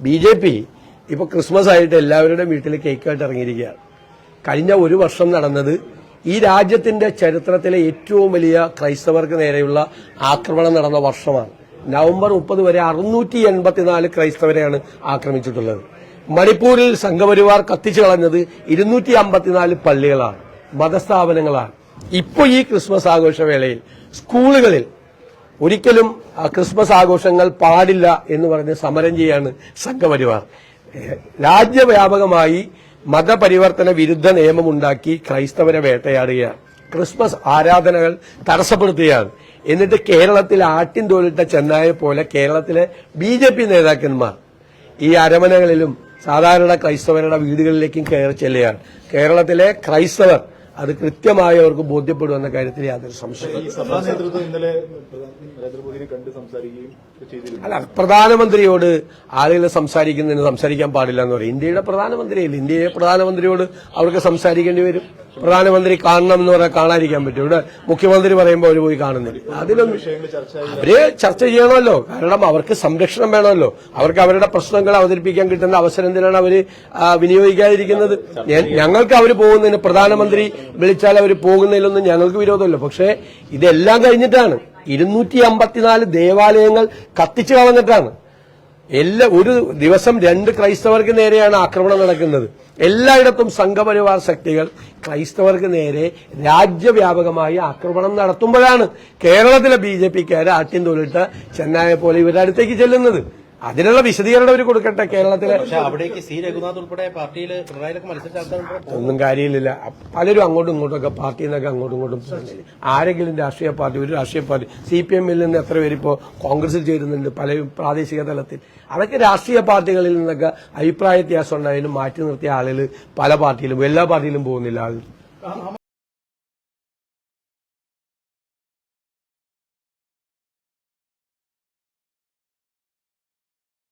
B J P ഇപ്പൊ Christmas ആയിട്ട് എല്ലാവരുടെയും വീട്ടിൽ കേക്കായിട്ട് ഇറങ്ങിയിരിക്കുകയാണ്. കഴിഞ്ഞ ഒരു വർഷം നടന്നത് ഈ രാജ്യത്തിന്റെ ചരിത്രത്തിലെ ഏറ്റവും വലിയ ക്രൈസ്തവർക്ക് നേരെയുള്ള ആക്രമണം നടന്ന വർഷമാണ്. നവംബർ മുപ്പത് വരെ അറുന്നൂറ്റി എൺപത്തിനാല് ക്രൈസ്തവരെയാണ് ആക്രമിച്ചിട്ടുള്ളത്. മണിപ്പൂരിൽ സംഘപരിവാർ കത്തിച്ചു കളഞ്ഞത് ഇരുന്നൂറ്റി അമ്പത്തിനാല് പള്ളികളാണ് മതസ്ഥാപനങ്ങളാണ്. ഇപ്പോൾ ഈ ക്രിസ്മസ് ആഘോഷവേളയിൽ സ്കൂളുകളിൽ ഒരിക്കലും ക്രിസ്മസ് ആഘോഷങ്ങൾ പാടില്ല എന്ന് പറഞ്ഞ് സമരം ചെയ്യാണ് സംഘപരിവാർ. രാജ്യവ്യാപകമായി മതപരിവർത്തന വിരുദ്ധ നിയമമുണ്ടാക്കി ക്രൈസ്തവരെ വേട്ടയാടുകയാണ്. ക്രിസ്മസ് ആരാധനകൾ തടസ്സപ്പെടുത്തുകയാണ്. എന്നിട്ട് കേരളത്തിൽ ആട്ടിൻ തോലിട്ട ചെന്നായെ പോലെ കേരളത്തിലെ ബി ജെ പി നേതാക്കന്മാർ ഈ അരമനകളിലും സാധാരണ ക്രൈസ്തവരുടെ വീടുകളിലേക്കും കയറി ചെല്ലുകയാണ്. കേരളത്തിലെ ക്രൈസ്തവർ അത് കൃത്യമായി അവർക്ക് ബോധ്യപ്പെടുമെന്ന കാര്യത്തിൽ യാതൊരു സംശയം അല്ല പ്രധാനമന്ത്രിയോട് ആളുകൾ സംസാരിക്കുന്നതിന് സംസാരിക്കാൻ പാടില്ല എന്ന് പറയും. ഇന്ത്യയുടെ പ്രധാനമന്ത്രിയല്ലേ? ഇന്ത്യയിലെ പ്രധാനമന്ത്രിയോട് അവർക്ക് സംസാരിക്കേണ്ടി വരും. പ്രധാനമന്ത്രി കാണണം എന്ന് പറയാൻ കാണാതിരിക്കാൻ പറ്റും. ഇവിടെ മുഖ്യമന്ത്രി പറയുമ്പോൾ അവർ പോയി കാണുന്നില്ല. അതിലൊന്നും അവർ ചർച്ച ചെയ്യണമല്ലോ. കാരണം അവർക്ക് സംരക്ഷണം വേണമല്ലോ. അവർക്ക് അവരുടെ പ്രശ്നങ്ങൾ അവതരിപ്പിക്കാൻ കിട്ടുന്ന അവസരം എന്തിനാണ് അവർ വിനിയോഗിക്കാതിരിക്കുന്നത്. ഞങ്ങൾക്ക് അവർ പോകുന്നതിന് പ്രധാനമന്ത്രി വിളിച്ചാൽ അവർ പോകുന്നതിലൊന്നും ഞങ്ങൾക്ക് വിരോധമല്ല. പക്ഷേ ഇതെല്ലാം കഴിഞ്ഞിട്ടാണ്. ഇരുന്നൂറ്റി അമ്പത്തിനാല് ദേവാലയങ്ങൾ കത്തിച്ചു കളഞ്ഞിട്ടാണ്. എല്ലാ ഒരു ദിവസം രണ്ട് ക്രൈസ്തവർക്ക് നേരെയാണ് ആക്രമണം നടക്കുന്നത്. എല്ലായിടത്തും സംഘപരിവാർ ശക്തികൾ ക്രൈസ്തവർക്ക് നേരെ രാജ്യവ്യാപകമായി ആക്രമണം നടത്തുമ്പോഴാണ് കേരളത്തിലെ ബി ജെ പിക്കാര് ആട്ടിൻ തോലിട്ട് ചെന്നായ പോലെ ഇവരുടെ അടുത്തേക്ക് ചെല്ലുന്നത്. അതിനുള്ള വിശദീകരണം അവർ കൊടുക്കട്ടെ കേരളത്തിലെ. പക്ഷെ അവിടേക്ക് സി രഘുനാഥ് ഉൾപ്പെടെ പാർട്ടിയിൽ പിണറായിലൊക്കെ മത്സരിച്ച ഒന്നും കാര്യമില്ല. പലരും അങ്ങോട്ടും ഇങ്ങോട്ടും ഒക്കെ പാർട്ടിയിൽ നിന്നൊക്കെ അങ്ങോട്ടും ഇങ്ങോട്ടും ആരെങ്കിലും രാഷ്ട്രീയ പാർട്ടി ഒരു രാഷ്ട്രീയ പാർട്ടി സി പി എമ്മിൽ നിന്ന് എത്ര പേര് ഇപ്പോൾ കോൺഗ്രസിൽ ചേരുന്നുണ്ട് പല പ്രാദേശിക തലത്തിൽ. അതൊക്കെ രാഷ്ട്രീയ പാർട്ടികളിൽ നിന്നൊക്കെ അഭിപ്രായ വ്യത്യാസം ഉണ്ടായാലും മാറ്റി നിർത്തിയ ആളുകൾ പല പാർട്ടിയിലും എല്ലാ പാർട്ടിയിലും പോകുന്നില്ല ആളുകൾ.